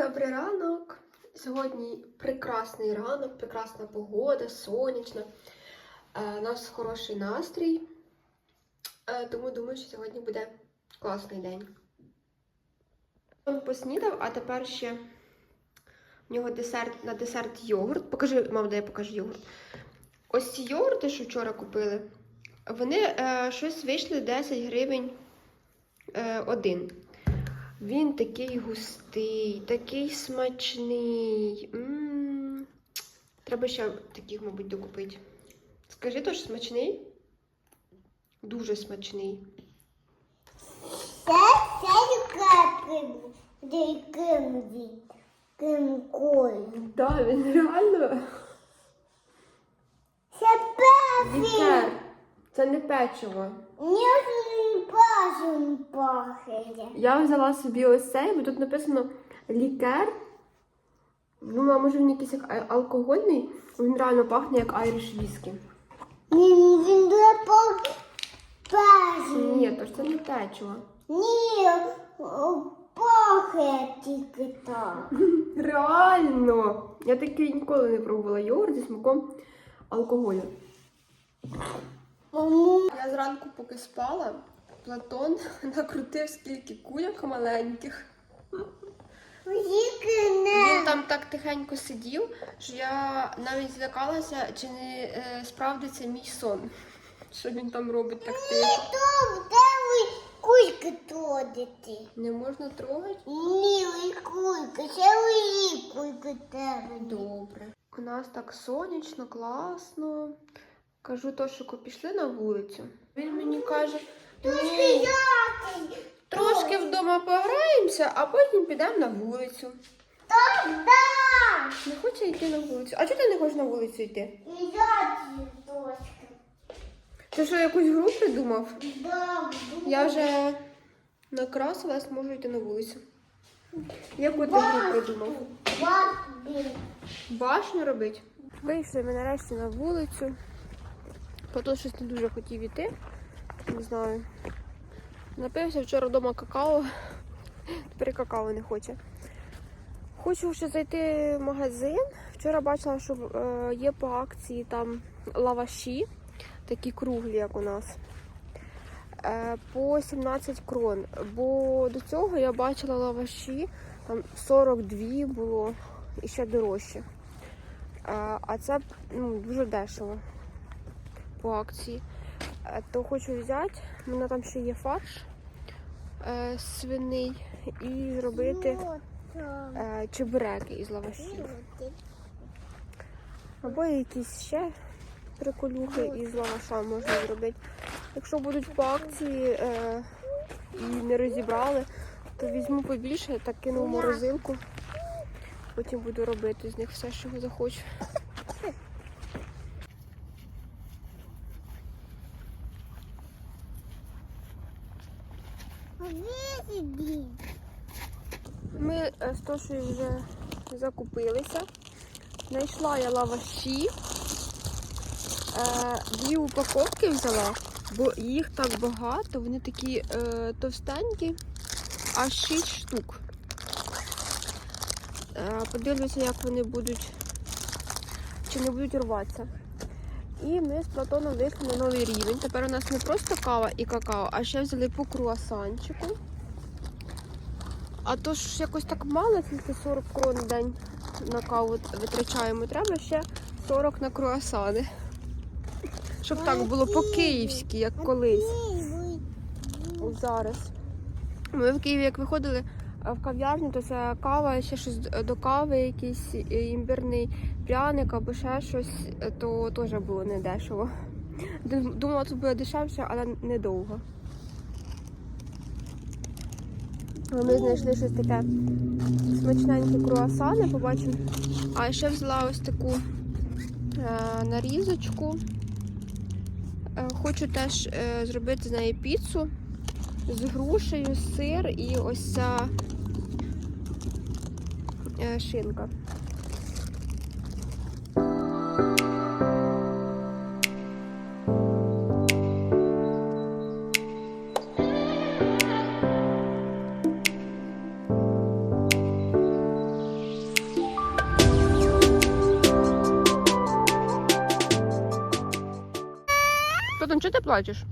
Добрий ранок. Сьогодні прекрасний ранок, прекрасна погода, сонячна. Е, У нас хороший настрій. Е, Тому думаю, що сьогодні буде класний день. Він поснідав, а тепер ще в нього десерт на десерт йогурт. Покажи, мам, дай я покажу йогурт. Ось ці йогурти, що вчора купили, вони е, щось вийшли 10 гривень е, один. Він такий густий, такий смачний. М, Треба ще таких, мабуть, докупити. Скажи, то ж смачний? Дуже смачний. Це це капель, де ким від ким коль. Так, він реально Це пепі. Це не печиво. Ніжним пасом пахне. Я взяла собі ось цей, бо тут написано лікер. Думала, може він якийсь як алкогольний, він реально пахне як айриш віскі. Він він дуже пах. Ні, то ж це не печиво. Ні, пахне тільки так. Реально! Я такий ніколи не пробувала йогурт зі смаком алкоголю. Я зранку, поки спала, Платон накрутив скільки кульок маленьких. Він там так тихенько сидів, що я навіть злякалася, чи не е, справдиться мій сон. Що він там робить так тихо. То де ви кульки тродите? Не можна трогати? Ні, ви кульки, це ви кульки тебе. Добре. У нас так сонячно, класно. Кажу Тошику, пішли на вулицю. Він мені каже, ні, трошки вдома пограємося, а потім підемо на вулицю. Так, да. Не хоче йти на вулицю. А чого ти не хочеш на вулицю йти? І я дочка. Ти що, якусь гру придумав? Да, Я вже накрасилась, можу йти на вулицю. Яку ти гру придумав? Бабі. Башню робити. Вийшли ми нарешті на вулицю. Потім щось не дуже хотів іти. Не знаю. Напився вчора вдома какао. Тепер какао не хоче. Хочу ще зайти в магазин. Вчора бачила, що е, є по акції там лаваші, такі круглі, як у нас. Е, по 17 крон. Бо до цього я бачила лаваші, там 42 було і ще дорожче. А, а це ну, дуже дешево по акції. То хочу взяти. У мене там ще є фарш е, свиний і зробити е, чебуреки із лавашів. Або якісь ще приколюхи із лаваша можна зробити. Якщо будуть по акції е, і не розібрали, то візьму побільше та кину в морозилку. Потім буду робити з них все, що захочу. Ми е, вже закупилися. Знайшла я лаваші. Е, Дві упаковки взяла, бо їх так багато, вони такі е, товстенькі, аж 6 штук. Е, Подивлюся, як вони будуть, чи не будуть рватися. І ми з Платоном вийшли на новий рівень. Тепер у нас не просто кава і какао, а ще взяли по круасанчику. А то ж якось так мало, тільки 40 крон в день на каву витрачаємо. Треба ще 40 на круасани. Щоб так було по-київськи, як колись. Зараз. Ми в Києві як виходили в кав'ярню, то це кава, ще щось до кави, якийсь імбирний пряник або ще щось, е, то теж було недешево. Думала, тут буде дешевше, але недовго. А Ми знайшли щось таке смачненьке круасани, побачимо. А ще взяла ось таку е, нарізочку. Е, хочу теж е, зробити з неї піцу з грушею, сир і ось ця е, шинка. Що ти плачеш?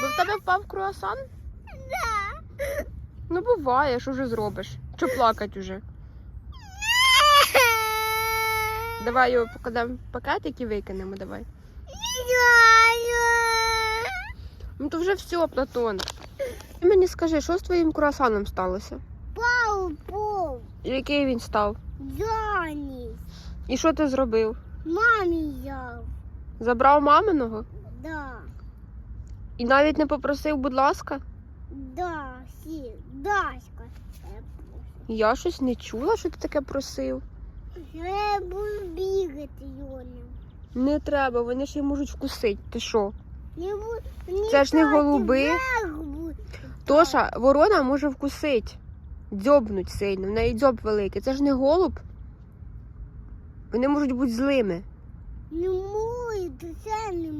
Бо в тебе впав круасан? Да. Ну буває, що вже зробиш? Що плакать уже? Давай його покладемо в пакетик і викинемо, давай. Ну то вже все, Платон. Ти мені скажи, що з твоїм круасаном сталося? Пау, пау. Який він став? Джоні. І що ти зробив? Мамі взяв. Забрав маминого? Да. І навіть не попросив, будь ласка? Да, сі, Дашка. Я щось не чула, що ти таке просив. Я буду бігати, Йоня. Не треба, вони ж її можуть вкусити. Ти що? Не буду, не Це ж не голуби. Тоша, ворона може вкусити. Дзьобнуть сильно, в неї дзьоб великий. Це ж не голуб. Вони можуть бути злими. Не мой, це не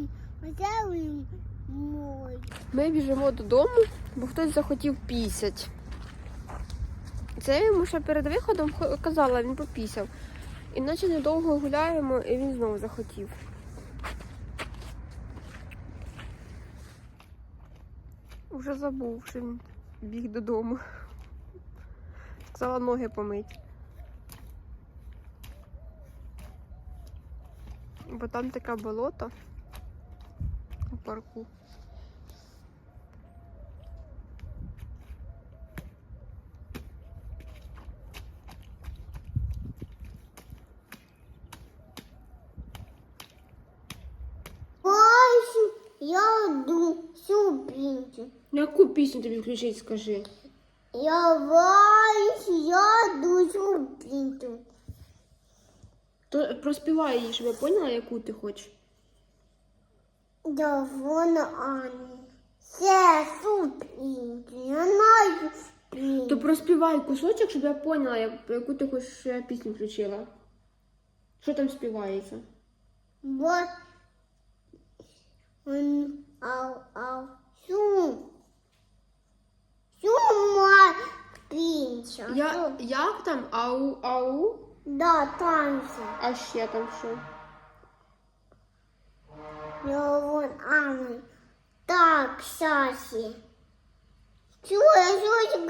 це не мой. Ми біжимо додому, бо хтось захотів пісять. Це я йому ще перед виходом казала, він попісяв. Іначе недовго гуляємо, і він знову захотів. Уже забув, що він біг додому. Сказала ноги помить. Бо там таке болото у парку. Бачу, я йду всю пінчу. Яку пісню тобі включить, скажи? Я бачу, я йду всю пінчу. То проспівай її, щоб я поняла, яку ти хочеш. Да вона Аня. Це знаю пінчу. То проспівай кусочок, щоб я поняла, яку ти хочеш, щоб я пісню включила. Що там співається? Бо он ау ау ма. Я, як там? Ау, ау? Да, танці. А ще там що? Я вон Аня. Так, Сасі. Чує, щось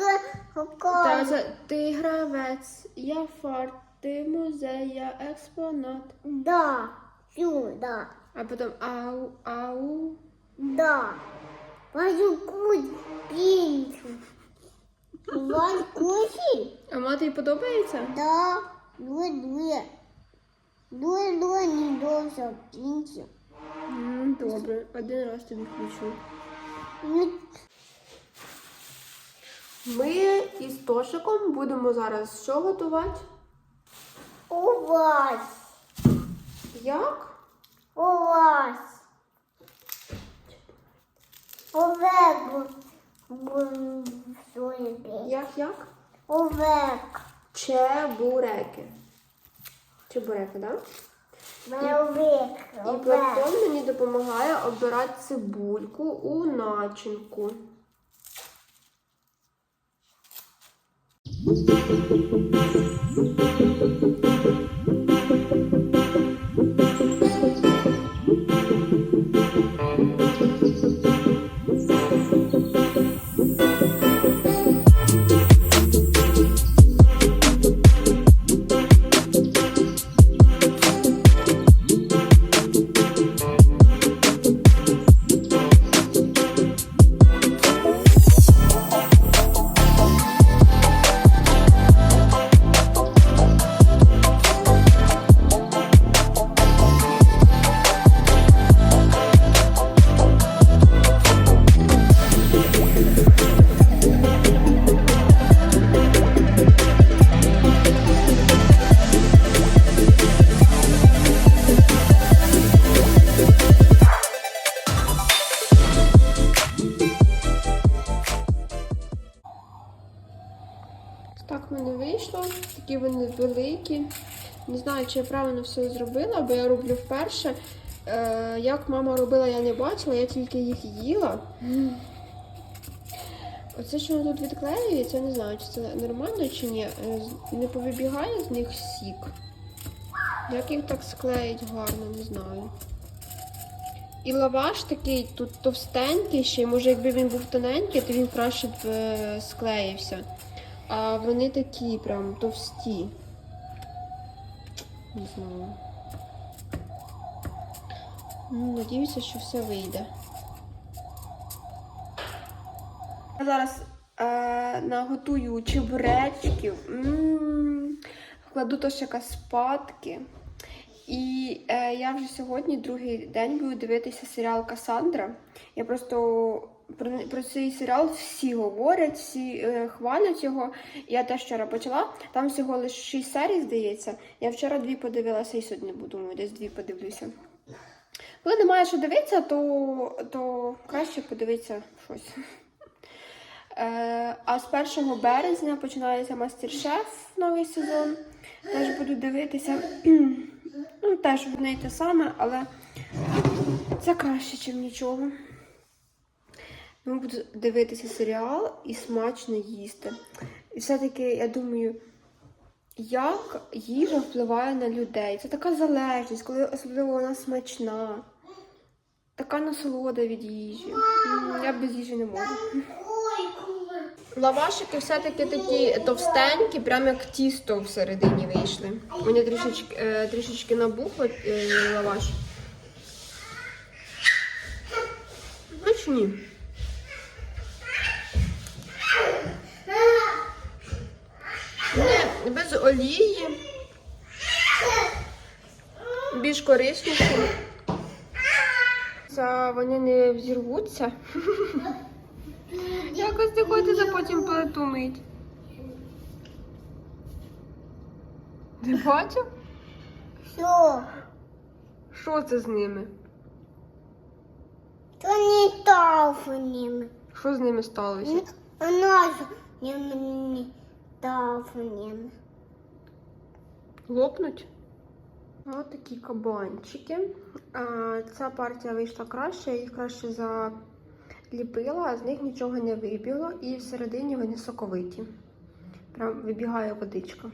Та какая. це ти гравець, я фарт, ти музей, я експонат. Да, сюда. А потім ау, ау. Да. Возьму пінчу. Вон кусі? А мати подобається? Да, две-две. Две-две не довся пінчу. Добре, один раз тобі включу. Ну, Ми із Тошиком будемо зараз що готувати? у вас, Як? у вас. Овек. Як як? Овек. Чебуреки. Чебуреки, так? Да? І Овек. Платон мені допомагає обирати цибульку у начинку. Thank в знаю, чи я правильно все зробила, бо я роблю вперше. Е, як мама робила, я не бачила, я тільки їх їла. Оце, що воно тут відклеюється, не знаю, чи це нормально чи ні. Е, Не повибігає з них сік. Як їх так склеїть гарно, не знаю. І лаваш такий тут товстенький ще, може якби він був тоненький, то він краще б е, склеївся. А вони такі прям товсті. Не знаю. Ну, надіюся, що все вийде. Я зараз е, наготую чебуречків. М, Вкладу то ще спадки. І е, я вже сьогодні другий день буду дивитися серіал Касандра. Я просто про, про цей серіал всі говорять, всі е, хвалять його. Я теж вчора почала. Там всього лише 6 серій, здається. Я вчора дві подивилася і сьогодні буду, десь дві подивлюся. Коли немає що дивитися, то, то краще подивитися щось. Е, а з 1 березня починається мастер-шеф новий сезон. Теж буду дивитися. Ну, теж одне й те саме, але це краще, ніж нічого. Ну, буду дивитися серіал і смачно їсти. І все-таки я думаю, як їжа впливає на людей. Це така залежність, коли особливо вона смачна. Така насолода від їжі. Я без їжі не можу. Лавашики все-таки такі товстенькі, прям як тісто всередині вийшли. Вони трішечки, е, трішечки набухли е, лаваш. Ну? Не, без олії. Більш корисніші. Вони не взірвуться. Якось не хочеться потім плиту мить. Ти бачив? Все. Що це з ними? То не тафнем. Що з ними сталося? Она же не не тафнем. Лопнуть? Ось такі кабанчики. Ця партія вийшла краще, їх краще заліпила, а з них нічого не вибігло і всередині вони соковиті. Прям вибігає водичка.